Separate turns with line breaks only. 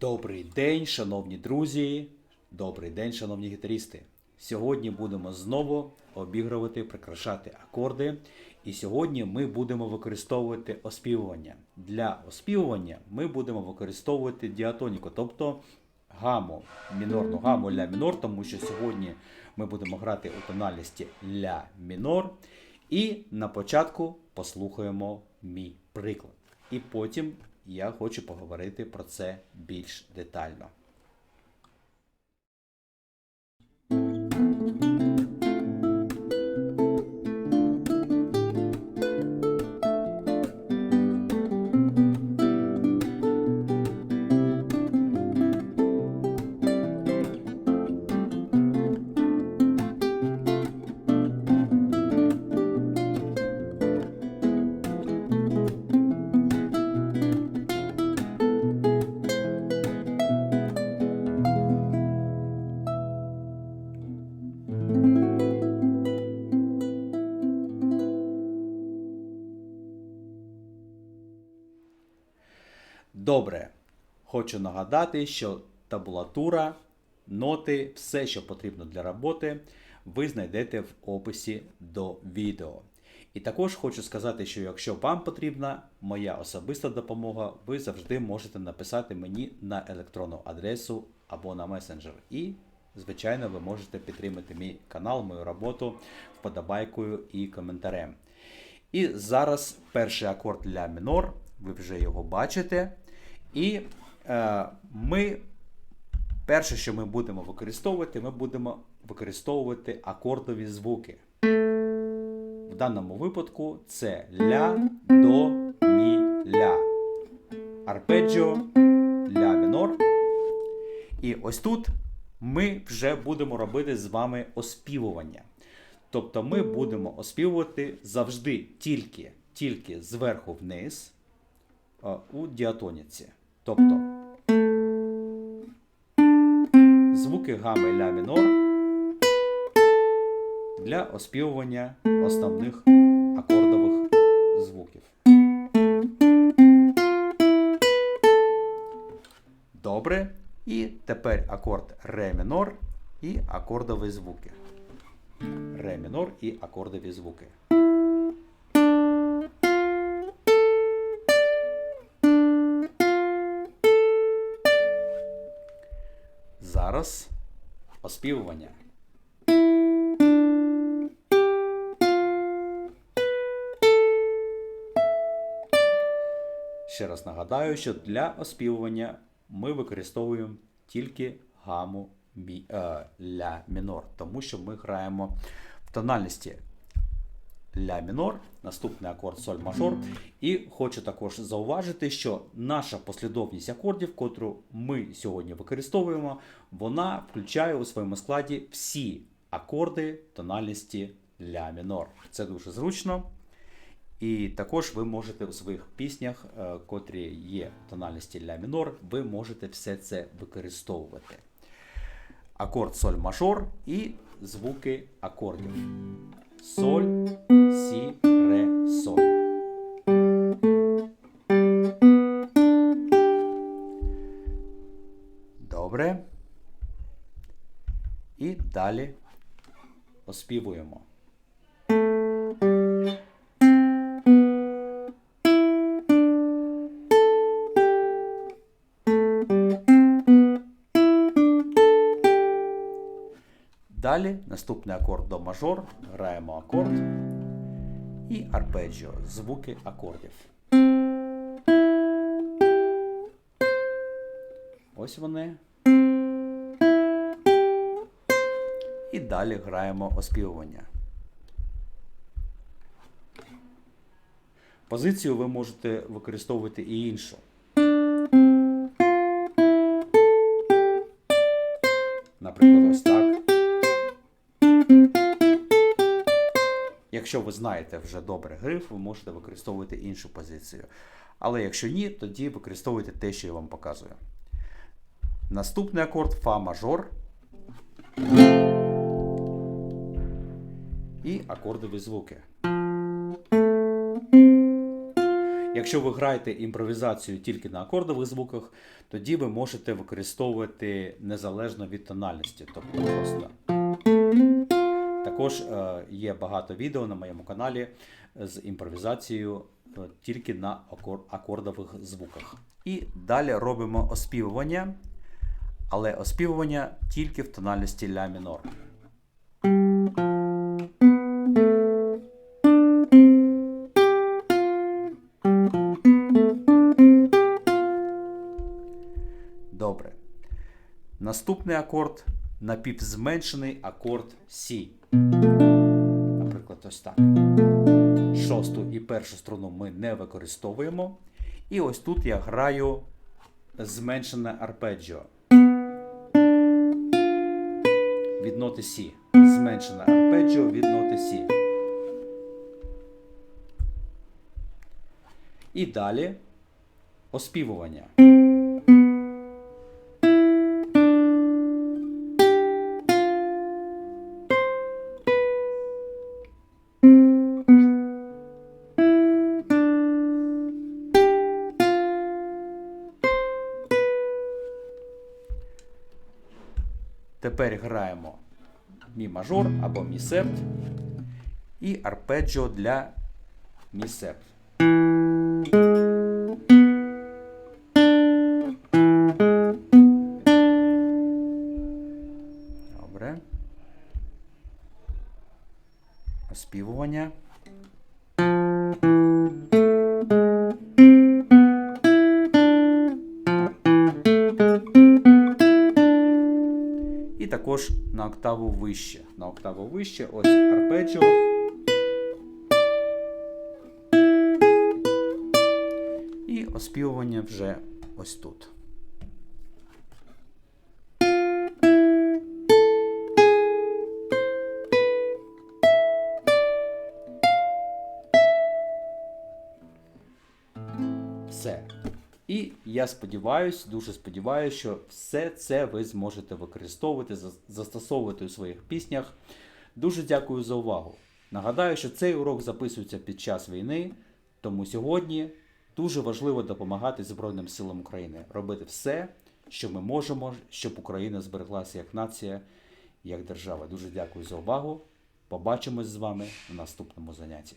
Добрий день, шановні друзі. Добрий день, шановні гітаристи. Сьогодні будемо знову обігрувати, прикрашати акорди. І сьогодні ми будемо використовувати оспівування. Для оспівування ми будемо використовувати діатоніку, тобто гаму, мінорну гаму ля мінор, тому що сьогодні ми будемо грати у тональності ля мінор. І на початку послухаємо мій приклад. І потім я хочу поговорити про це більш детально. Добре. Хочу нагадати, що табулатура, ноти, все, що потрібно для роботи, ви знайдете в описі до відео. І також хочу сказати, що якщо вам потрібна моя особиста допомога, ви завжди можете написати мені на електронну адресу або на месенджер. І, звичайно, ви можете підтримати мій канал, мою роботу вподобайкою і коментарем. І зараз перший акорд ля мінор, ви вже його бачите. І е, ми, перше, що ми будемо використовувати, ми будемо використовувати акордові звуки. В даному випадку це ля, до, мі, ля. Арпеджіо, ля мінор. І ось тут ми вже будемо робити з вами оспівування. Тобто ми будемо оспівувати завжди тільки, тільки зверху вниз е, у діатоніці. Тобто звуки гами ля мінор для оспівування основних акордових звуків. Добре. І тепер акорд ре мінор і акордові звуки. Ре мінор і акордові звуки. Зараз оспівування. Ще раз нагадаю, що для оспівування ми використовуємо тільки гаму мі, е, ля мінор, тому що ми граємо в тональності ля мінор, наступний акорд соль мажор. І хочу також зауважити, що наша послідовність акордів, котру ми сьогодні використовуємо, вона включає у своєму складі всі акорди тональності ля мінор. Це дуже зручно. І також ви можете у своїх піснях, е, котрі є тональності ля мінор, ви можете все це використовувати. Акорд соль мажор і звуки акордів. Соль, сі, ре, соль. Добре. І далі оспівуємо. Далі наступний акорд до мажор, граємо акорд і арпеджіо, звуки акордів. Ось вони. І далі граємо оспівування. Позицію ви можете використовувати і іншу. Наприклад, ось так. Якщо ви знаєте вже добре гриф, ви можете використовувати іншу позицію. Але якщо ні, тоді використовуйте те, що я вам показую. Наступний акорд Фа мажор. І акордові звуки. Якщо ви граєте імпровізацію тільки на акордових звуках, тоді ви можете використовувати незалежно від тональності. Тобто просто. Також е, є багато відео на моєму каналі з імпровізацією е, тільки на акор- акордових звуках. І далі робимо оспівування, але оспівування тільки в тональності ля мінор. Добре. Наступний акорд напівзменшений акорд Сі. Наприклад, ось так. Шосту і першу струну ми не використовуємо. І ось тут я граю зменшене арпеджіо. Від ноти Сі. Зменшене арпеджіо від ноти Сі. І далі оспівування. Тепер граємо мі мажор або мі септ і арпеджіо для мі септ. Добре. Оспівування. Також на октаву вище. На октаву вище ось арпеджіо. І оспівування вже ось тут. Все. І я сподіваюся, дуже сподіваюся, що все це ви зможете використовувати, зас- застосовувати у своїх піснях. Дуже дякую за увагу. Нагадаю, що цей урок записується під час війни, тому сьогодні дуже важливо допомагати Збройним силам України, робити все, що ми можемо, щоб Україна збереглася як нація, як держава. Дуже дякую за увагу. Побачимось з вами в наступному занятті.